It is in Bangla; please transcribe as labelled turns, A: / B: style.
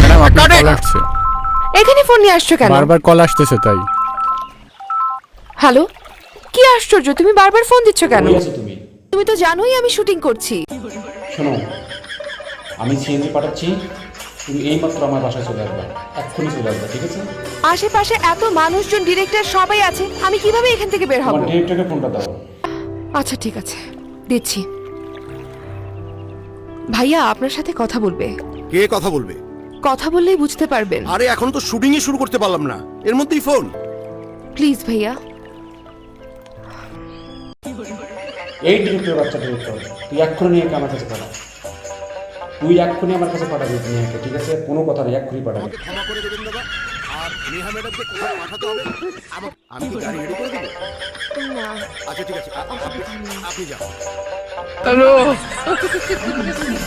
A: ম্যাডাম আপনার কল আসছে।
B: এখানে ফোন নিয়ে আসছো কেন?
A: বারবার কল আসতেছে তাই।
B: হ্যালো কি আশ্চর্য তুমি বারবার ফোন দিচ্ছ কেন?
C: কই আছো তুমি।
B: তুমি তো জানোই আমি শুটিং করছি।
C: শোনো আমি সিএনজি পাঠাচ্ছি তুমি এইমাত্র আমার বাসায় চলে আসবে। এক্ষুনি চলে আসবে ঠিক আছে?
B: আশেপাশে এত মানুষজন ডিরেক্টর সবাই আছে আমি কীভাবে এখান থেকে বের হব?
C: আমার ডিরেক্টরকে ফোনটা দাও।
B: আচ্ছা ঠিক আছে। দিচ্ছি। ভাইয়া আপনার সাথে কথা বলবে।
D: কে কথা বলবে?
B: কথা বললেই বুঝতে পারবেন।
D: আরে এখন তো শুটিংই শুরু করতে পারলাম না। এর মধ্যেই ফোন।
B: প্লিজ ভাইয়া।
C: এই ডিরেক্টর বাচ্চা ডিরেক্টর তুই এক্ষুনি নিয়ে আমার কাছে পাঠা। তুই এক্ষুনি আমার কাছে পাঠাবি নিয়ে ঠিক আছে? কোনো কথা নেই এক্ষুনি পাঠাবি
D: ক্ষমা করে দেবেন দাদা। আর নেহা ম্যাডামকে কোথায় পাঠাতে হবে? আমি কি গাড়ি রেডি করে দেবো?
B: না।
D: আচ্ছা ঠিক আছে। আপনি- আপনি যান।